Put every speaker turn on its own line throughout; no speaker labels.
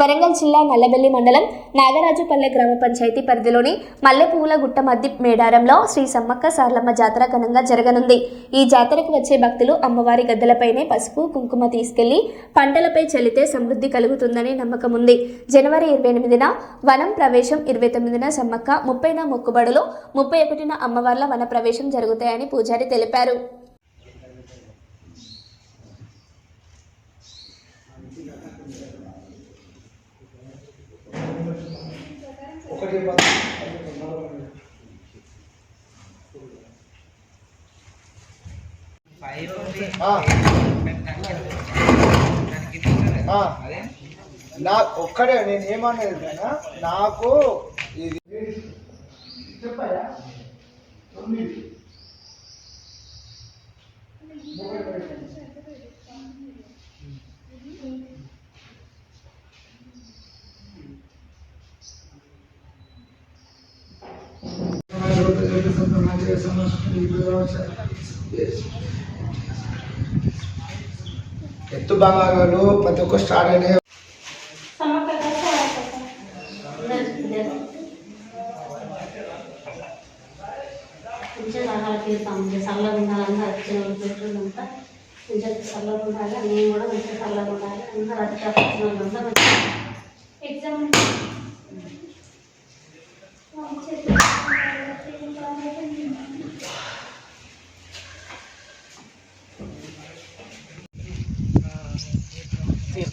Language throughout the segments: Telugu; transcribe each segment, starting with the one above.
వరంగల్ జిల్లా నల్లబెల్లి మండలం నాగరాజుపల్లె గ్రామ పంచాయతీ పరిధిలోని మల్లెపూల గుట్ట మద్ది మేడారంలో శ్రీ సమ్మక్క సార్లమ్మ జాతర ఘనంగా జరగనుంది. ఈ జాతరకు వచ్చే భక్తులు అమ్మవారి గద్దెలపైనే పసుపు కుంకుమ తీసుకెళ్ళి పంటలపై చల్లితే సమృద్ధి కలుగుతుందని నమ్మకం ఉంది. జనవరి ఇరవై ఎనిమిదిన వనం ప్రవేశం ఇరవై తొమ్మిదిన సమ్మక్క ముప్పైన మొక్కుబడులు ముప్పై ఒకటిన అమ్మవార్ల వన ప్రవేశం జరుగుతాయని పూజారి తెలిపారు
ఆ. ఆ. నా ఒక్కడే నేను ఏమనేది నాకు ఇది చెప్పాయా తొమ్మిది ఎత్తు బంగారాలు ప్రతి ఒక్క స్టార్ట్ అనే
కొంచెం సలహా తీరుతాం చల్లగా ఉండాలని వచ్చిన పెట్రోలంతా కొంచెం చల్లగా ఉండాలి నేను కూడా కొంచెం చల్లగా ఉండాలి అందరూ అచ్చిన ఎగ్జామ్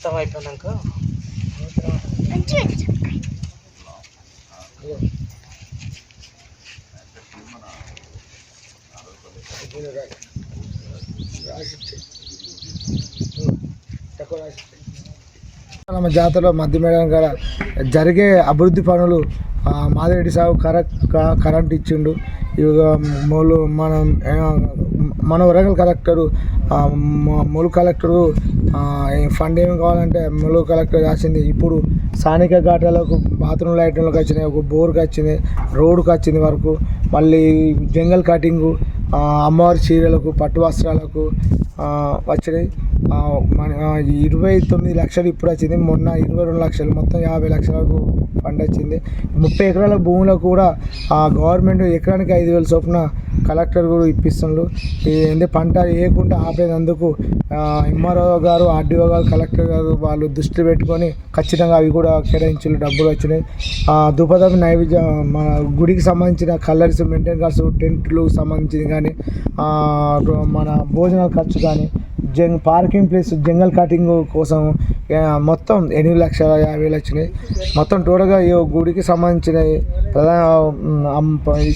తీర్థం అయిపోయినాక మన జాతరలో మధ్య మేడం గారు జరిగే అభివృద్ధి పనులు మాదిరెడ్డి సాగు కరెక్ట్ కరెంట్ ఇచ్చిండు. ఇక మూలు మనం మన వరంగల్ కలెక్టరు ఆ, ములు కలెక్టరు ఫండ్ ఏమి కావాలంటే ములు కలెక్టర్ రాసింది. ఇప్పుడు స్థానిక ఘాటాలకు బాత్రూమ్ లైట్లకు వచ్చినాయి ఒక బోర్కి వచ్చింది రోడ్డుకి వచ్చింది వరకు. మళ్ళీ జంగల్ కటింగు అమ్మవారి చీరలకు పట్టు వస్త్రాలకు వచ్చినాయి. మన ఇరవై తొమ్మిది లక్షలు ఇప్పుడు వచ్చింది. మొన్న ఇరవై రెండు లక్షలు మొత్తం యాభై లక్షలకు ఫండ్ వచ్చింది. ముప్పై ఎకరాల భూములకు కూడా ఆ గవర్నమెంట్ ఎకరానికి ఐదు వేల చొప్పున కలెక్టర్ కూడా ఇప్పిస్తుండ్రు. ఏంటంటే పంట వేయకుండా ఆపేదందుకు ఎంఆర్ఓ గారు ఆర్డీఓ గారు కలెక్టర్ గారు వాళ్ళు దృష్టి పెట్టుకొని ఖచ్చితంగా అవి కూడా కేటాయించారు డబ్బులు వచ్చినాయి. ఆ, దుపదం నైవేద్యం మన గుడికి సంబంధించిన కలర్స్ మెయింటైన్ ఖర్చు టెంట్లు సంబంధించింది కానీ మన భోజనాల ఖర్చు కానీ జంగ్ పార్కింగ్ ప్లేస్ జంగల్ కటింగ్ కోసం మొత్తం ఎనిమిది లక్షల యాభై వేలు వచ్చినాయి. మొత్తం టోటల్గా ఈ గుడికి సంబంధించిన ప్రధాన ఈ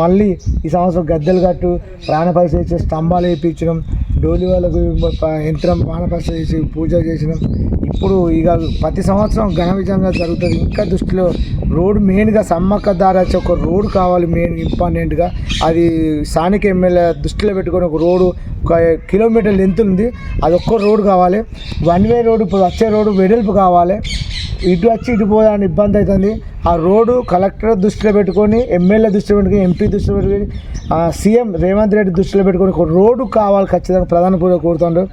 మళ్ళీ ఈ సంవత్సరం గద్దెలు కట్టు ప్రాణపరిశ చేసి స్తంభాలు వేయించడం డోలి వాళ్ళకు యంత్రం ప్రాణపరిశ చేసి పూజ చేసినాం. ఇప్పుడు ఇక ప్రతి సంవత్సరం ఘన విజయంగా జరుగుతుంది. ఇంకా దృష్టిలో రోడ్ మెయిన్గా సమ్మక్క దారి ఒక రోడ్ కావాలి మెయిన్ ఇంపార్టెంట్గా. అది స్థానిక ఎమ్మెల్యే దృష్టిలో పెట్టుకొని ఒక రోడ్డు ఒక కిలోమీటర్ లెంత్ ఉంది. అది ఒక్క రోడ్ కావాలి. వన్ వే రోడ్ ఇప్పుడు వచ్చే రోడ్డు వెడల్పు కావాలి. ఇటు వచ్చి ఇటు పోదాని ఇబ్బంది అవుతుంది. ఆ రోడ్డు కలెక్టర్ దృష్టిలో పెట్టుకొని ఎమ్మెల్యే దృష్టిలో పెట్టుకొని ఎంపీ దృష్టిలో పెట్టుకొని సీఎం రేవంత్ రెడ్డి దృష్టిలో పెట్టుకొని ఒక రోడ్డు కావాలి ఖచ్చితంగా ప్రధాన పూజ కోరుతుండ్రు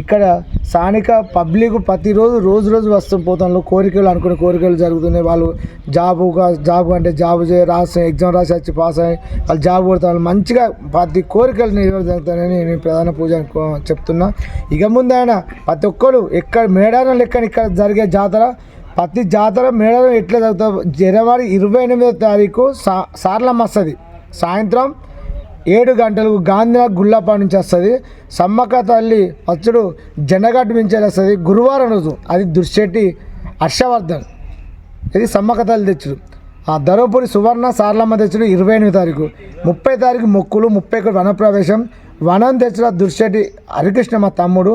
ఇక్కడ స్థానిక పబ్లిక్ ప్రతిరోజు రోజు రోజు వస్తూ పోతాను కోరికలు అనుకునే కోరికలు జరుగుతున్నాయి. వాళ్ళు జాబ్ జాబ్ అంటే జాబ్ చే రాసి ఎగ్జామ్ రాసి వచ్చి పాస్ అయ్యి వాళ్ళు జాబ్ కొడతారు. మంచిగా ప్రతి కోరికలు నెరవేరుతాయని నేను ప్రధాన పూజ అనుకో- చెప్తున్నా. ఇక ముందైనా ప్రతి ఒక్కరు ఎక్కడ మేడారం లెక్కన ఇక్కడ జరిగే జాతర ప్రతి జాతర మేడారం ఎట్లా జరుగుతుంది జనవరి ఇరవై ఎనిమిదో తారీఖు సా సార్లమ్మ వస్తుంది. సాయంత్రం ఏడు గంటలకు గాంధీనగర్ గుళ్ళపాడు నుంచి వస్తుంది. సమ్మక్క తల్లి అచ్చుడు జనగడ్డ నుంచి వస్తుంది. గురువారం రోజు అది దుర్శెట్టి హర్షవర్ధన్. ఇది సమ్మక్క తల్లి తెచ్చుడు. ఆ ధర్మపురి సువర్ణ సార్లమ్మ తెచ్చుడు ఇరవై ఎనిమిది తారీఖు. ముప్పై తారీఖు మొక్కులు ముప్పై ఒకటి వనప్రవేశం వనం తెచ్చిన దుర్శెట్టి హరికృష్ణ మా తమ్ముడు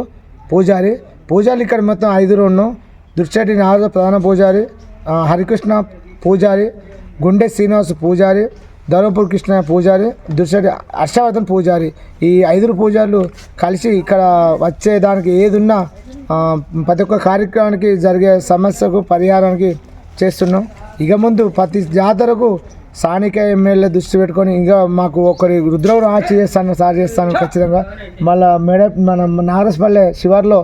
పూజారి. పూజారి ఇక్కడ మొత్తం ఐదుగురు ఉన్నాం. దుర్శెట్టి నారద ప్రధాన పూజారి హరికృష్ణ పూజారి గుండె శ్రీనివాస్ పూజారి ధర్మపూర్ కృష్ణ పూజారి దుర్శెట్టి హర్షవర్ధన్ పూజారి. ఈ ఐదుగురు పూజారులు కలిసి ఇక్కడ వచ్చేదానికి ఏది ఉన్నా ప్రతి ఒక్క కార్యక్రమానికి జరిగే సమస్యకు పరిహారానికి చేస్తున్నాం. ఇక ముందు ప్రతి జాతరకు స్థానిక ఎమ్మెల్యే దృష్టి పెట్టుకొని ఇంకా మాకు ఒకరి రుద్రవరం ఆర్చి చేస్తాను సార్ చేస్తాను ఖచ్చితంగా. మళ్ళీ మేడ మన నాగరసపల్లె శివార్లో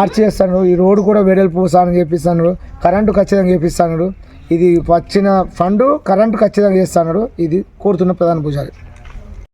ఆర్చి చేస్తాను ఈ రోడ్డు కూడా వెడల్పు అని చేపిస్తాడు కరెంటు ఖచ్చితంగా చేపిస్తాను ఇది వచ్చిన ఫండ్ కరెంటు ఖచ్చితంగా చేస్తాను ఇది కోరుతున్న ప్రధాన పూజారి.